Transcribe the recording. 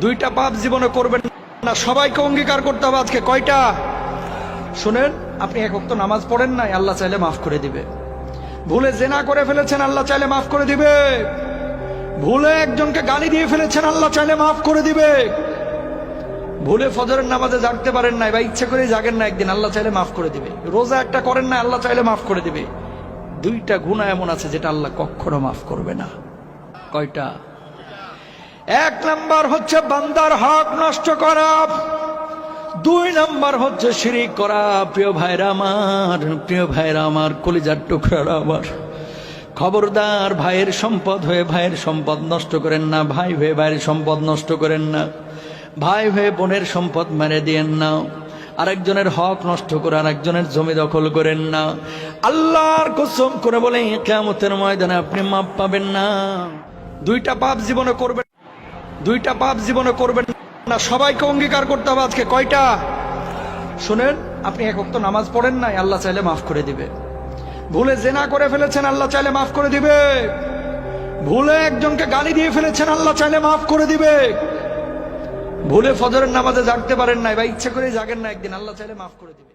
দুইটা পাপ জীবনে করবেন না। সবাইকে অঙ্গীকার করতে হবে আজকে। কয়টা? শুনেন, আপনি এক তো নামাজ পড়েন নাই, আল্লাহ চাইলে মাফ করে দিবে। ভুলে জেনা করে ফেলেছেন, আল্লাহ চাইলে মাফ করে দিবে। ভুলে একজনকে গালি দিয়ে ফেলেছেন, আল্লাহ চাইলে মাফ করে দিবে। ভুলে ফজরের নামাজে জাগতে পারেন নাই বা ইচ্ছে করে জাগেন না একদিন, আল্লাহ চাইলে মাফ করে দিবে। রোজা একটা করেন না আল্লাহ চাইলে মাফ করে দিবে। দুইটা গুণা এমন আছে যেটা আল্লাহ কখনো মাফ করবে না। কয়টা? এক নাম্বার হচ্ছে বান্দার হক নষ্ট করা, দুই নাম্বার হচ্ছে শিরিক করা। প্রিয় ভাইরা আমার, প্রিয় ভাইরা আমার, কলিজার টুকরারা আমার খবরদার, ভাইয়ের সম্পদ হয়ে ভাইয়ের সম্পদ নষ্ট করেন না, ভাই হয়ে ভাইয়ের সম্পদ নষ্ট করেন না। ভাই হয়ে বোনের সম্পদ মেরে দিয়েন না। আরেকজনের হক নষ্ট করে আরেকজনের জমি দখল করেন না। আল্লাহর কসম করে বলে কেমতের ময়দানে আপনি মাপ পাবেন না। দুইটা পাপ জীবনে করবেন দুইটা পাপ জীবনে করবেন না, সবাইকে অঙ্গীকার করতে হবে আজকে। কয়টা? শোনেন, আপনি এক তো নামাজ পড়েন নাই, আল্লাহ চাইলে মাফ করে দিবে। ভুলে জেনা করে ফেলেছেন, আল্লাহ চাইলে মাফ করে দিবে। ভুলে একজনকে গালি দিয়ে ফেলেছেন, আল্লাহ চাইলে মাফ করে দিবে। ভুলে ফজরের নামাজে জাগতে পারেন নাই বা ইচ্ছে করে জাগেন না একদিন, আল্লাহ চাইলে মাফ করে দিবে।